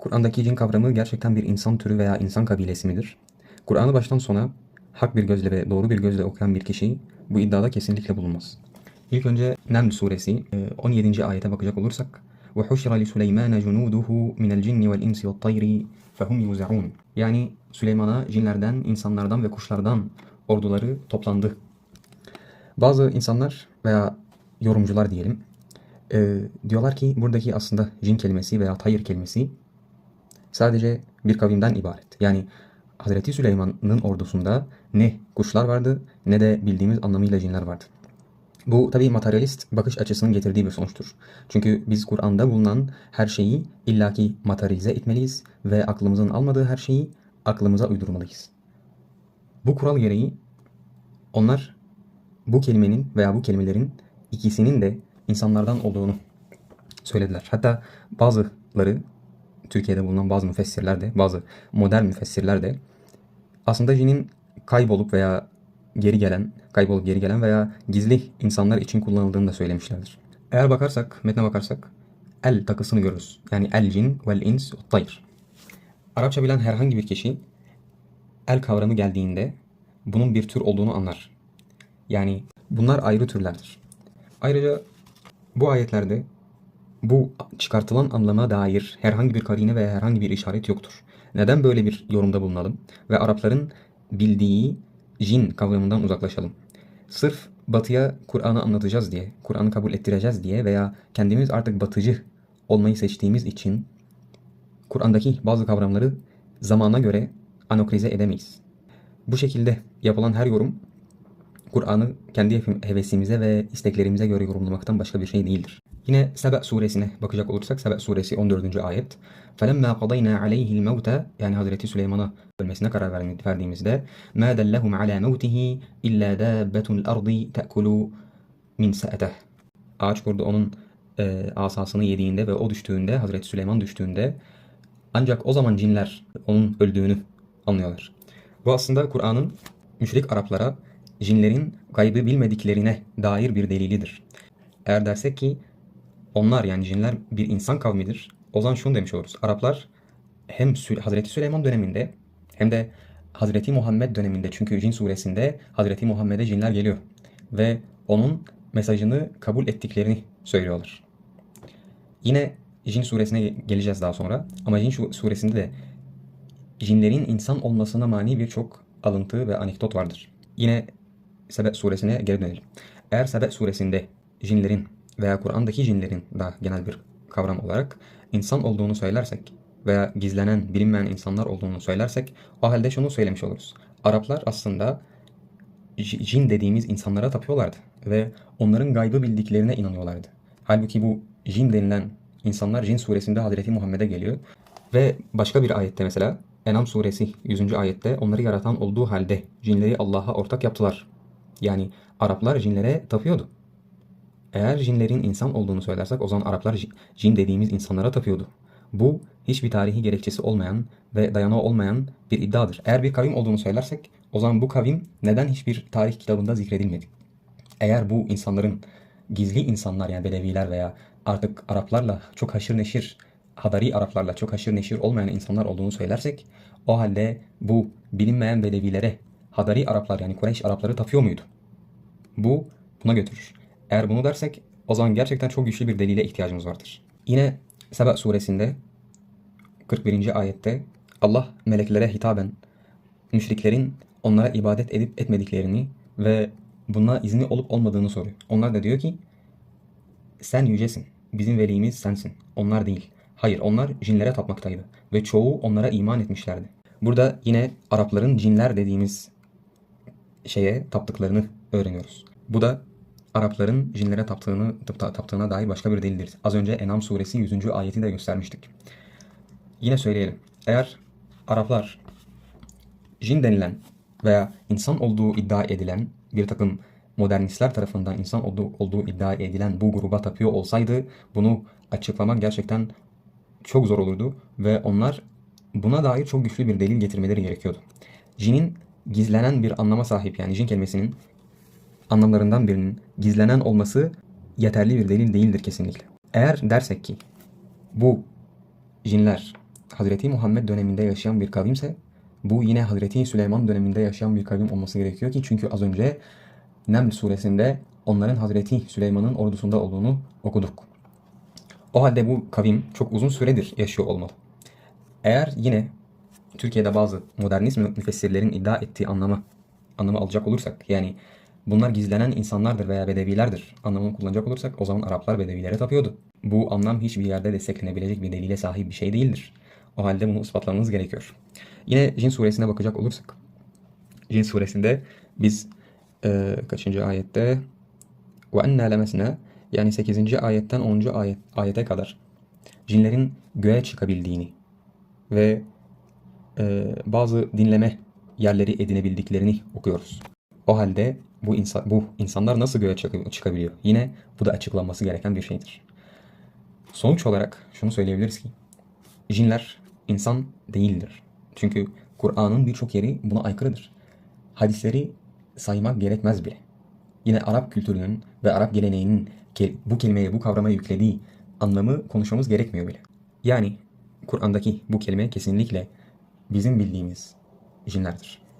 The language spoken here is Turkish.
Kur'an'daki cin kavramı gerçekten bir insan türü veya insan kabilesi midir? Kur'an'ı baştan sona hak bir gözle ve doğru bir gözle okuyan bir kişi bu iddiada kesinlikle bulunmaz. İlk önce Neml suresi e, 17. ayete bakacak olursak وَحُشِرَ لِسُلَيْمَانَ جُنُودُهُ مِنَ الْجِنِّ وَالْاِنْسِ وَالطَّيْرِ فَهُمْ يُوزَعُونَ Yani Süleyman'a cinlerden, insanlardan ve kuşlardan orduları toplandı. Bazı insanlar veya yorumcular diyelim e, diyorlar ki buradaki aslında cin kelimesi veya tayır kelimesi sadece bir kavimden ibaret. Yani Hazreti Süleyman'ın ordusunda ne kuşlar vardı ne de bildiğimiz anlamıyla cinler vardı. Bu tabi materyalist bakış açısının getirdiği bir sonuçtur. Çünkü biz Kur'an'da bulunan her şeyi illaki materyalize etmeliyiz ve aklımızın almadığı her şeyi aklımıza uydurmalıyız. Bu kural gereği onlar bu kelimenin veya bu kelimelerin ikisinin de insanlardan olduğunu söylediler. Hatta bazıları Türkiye'de bulunan bazı müfessirler de, bazı modern müfessirler de aslında cinin kaybolup veya geri gelen, kaybolup geri gelen veya gizli insanlar için kullanıldığını da söylemişlerdir. Eğer bakarsak, metne bakarsak el takısını görürüz. Yani el cin vel ins tayr. Arapça bilen herhangi bir kişi el kavramı geldiğinde bunun bir tür olduğunu anlar. Yani bunlar ayrı türlerdir. Ayrıca bu ayetlerde bu çıkartılan anlama dair herhangi bir karine veya herhangi bir işaret yoktur. Neden böyle bir yorumda bulunalım ve Arapların bildiği cin kavramından uzaklaşalım? Sırf batıya Kur'an'ı anlatacağız diye, Kur'an'ı kabul ettireceğiz diye veya kendimiz artık batıcı olmayı seçtiğimiz için Kur'an'daki bazı kavramları zamana göre anokrize edemeyiz. Bu şekilde yapılan her yorum Kur'an'ı kendi hevesimize ve isteklerimize göre yorumlamaktan başka bir şey değildir. Yine Sebe suresine bakacak olursak Sebe suresi 14. ayet. فَلَمَّا قَضَيْنَا عَلَيْهِ الْمَوْتَ Yani Hazreti Süleyman'a ölmesine karar verdiğimizde مَا دَلَّهُمْ عَلَى مَوْتِهِ إِلَّا دَابَّةُ الْأَرْضِ تَأْكُلُ مِنْ سَأَتَهِ Ağaç kurdu onun e, asasını yediğinde ve o düştüğünde, Hazreti Süleyman düştüğünde ancak o zaman cinler onun öldüğünü anlıyorlar. Bu aslında Kur'an'ın müşrik Araplara cinlerin gaybı bilmediklerine dair bir delilidir. Eğer dersek ki onlar yani cinler bir insan kavmidir. O zaman şunu demiş oluruz. Araplar hem Hazreti Süleyman döneminde hem de Hazreti Muhammed döneminde çünkü cin suresinde Hazreti Muhammed'e cinler geliyor. Ve onun mesajını kabul ettiklerini söylüyorlar. Yine cin suresine geleceğiz daha sonra. Ama cin suresinde de cinlerin insan olmasına mani birçok alıntı ve anekdot vardır. Yine Sebe suresine geri dönelim. Eğer Sebe suresinde cinlerin veya Kur'an'daki cinlerin daha genel bir kavram olarak insan olduğunu söylersek veya gizlenen, bilinmeyen insanlar olduğunu söylersek o halde şunu söylemiş oluruz. Araplar aslında cin dediğimiz insanlara tapıyorlardı ve onların gaybı bildiklerine inanıyorlardı. Halbuki bu cin denilen insanlar cin suresinde Hazreti Muhammed'e geliyor ve başka bir ayette mesela Enam suresi 100. ayette onları yaratan olduğu halde cinleri Allah'a ortak yaptılar. Yani Araplar cinlere tapıyordu. Eğer cinlerin insan olduğunu söylersek o zaman Araplar cin dediğimiz insanlara tapıyordu. Bu hiçbir tarihi gerekçesi olmayan ve dayanağı olmayan bir iddiadır. Eğer bir kavim olduğunu söylersek o zaman bu kavim neden hiçbir tarih kitabında zikredilmedi? Eğer bu insanların gizli insanlar yani Bedeviler veya artık Araplarla çok haşır neşir, Hadari Araplarla çok haşır neşir olmayan insanlar olduğunu söylersek o halde bu bilinmeyen Bedevilere Hadari Araplar yani Kureyş Arapları tapıyor muydu? Bu buna götürür. Eğer bunu dersek o zaman gerçekten çok güçlü bir delile ihtiyacımız vardır. Yine Seba suresinde 41. ayette Allah meleklere hitaben müşriklerin onlara ibadet edip etmediklerini ve buna izni olup olmadığını soruyor. Onlar da diyor ki sen yücesin. Bizim velimiz sensin. Onlar değil. Hayır onlar cinlere tapmaktaydı ve çoğu onlara iman etmişlerdi. Burada yine Arapların cinler dediğimiz şeye taptıklarını öğreniyoruz. Bu da Arapların cinlere taptığını, taptığına dair başka bir delildir. Az önce Enam suresi 100. ayeti de göstermiştik. Yine söyleyelim. Eğer Araplar cin denilen veya insan olduğu iddia edilen bir takım modernistler tarafından insan olduğu, olduğu iddia edilen bu gruba tapıyor olsaydı bunu açıklamak gerçekten çok zor olurdu ve onlar buna dair çok güçlü bir delil getirmeleri gerekiyordu. Cinin gizlenen bir anlama sahip yani cin kelimesinin anlamlarından birinin gizlenen olması yeterli bir delil değildir kesinlikle. Eğer dersek ki bu cinler Hazreti Muhammed döneminde yaşayan bir kavimse bu yine Hazreti Süleyman döneminde yaşayan bir kavim olması gerekiyor ki çünkü az önce Neml suresinde onların Hazreti Süleyman'ın ordusunda olduğunu okuduk. O halde bu kavim çok uzun süredir yaşıyor olmalı. Eğer yine Türkiye'de bazı modernist müfessirlerin iddia ettiği anlamı anlamı alacak olursak yani bunlar gizlenen insanlardır veya bedevilerdir anlamını kullanacak olursak o zaman Araplar bedevilere tapıyordu. Bu anlam hiçbir yerde desteklenebilecek bir delile sahip bir şey değildir. O halde bunu ispatlamamız gerekiyor. Yine Cin suresine bakacak olursak Cin suresinde biz e, kaçıncı ayette ve enna lemesne yani 8. ayetten 10. ayet, ayete kadar cinlerin göğe çıkabildiğini ve e, bazı dinleme yerleri edinebildiklerini okuyoruz. O halde bu insan bu insanlar nasıl göğe çık- çıkabiliyor? Yine bu da açıklanması gereken bir şeydir. Sonuç olarak şunu söyleyebiliriz ki cinler insan değildir. Çünkü Kur'an'ın birçok yeri buna aykırıdır. Hadisleri saymak gerekmez bile. Yine Arap kültürünün ve Arap geleneğinin bu kelimeye, bu kavrama yüklediği anlamı konuşmamız gerekmiyor bile. Yani Kur'an'daki bu kelime kesinlikle bizim bildiğimiz cinlerdir.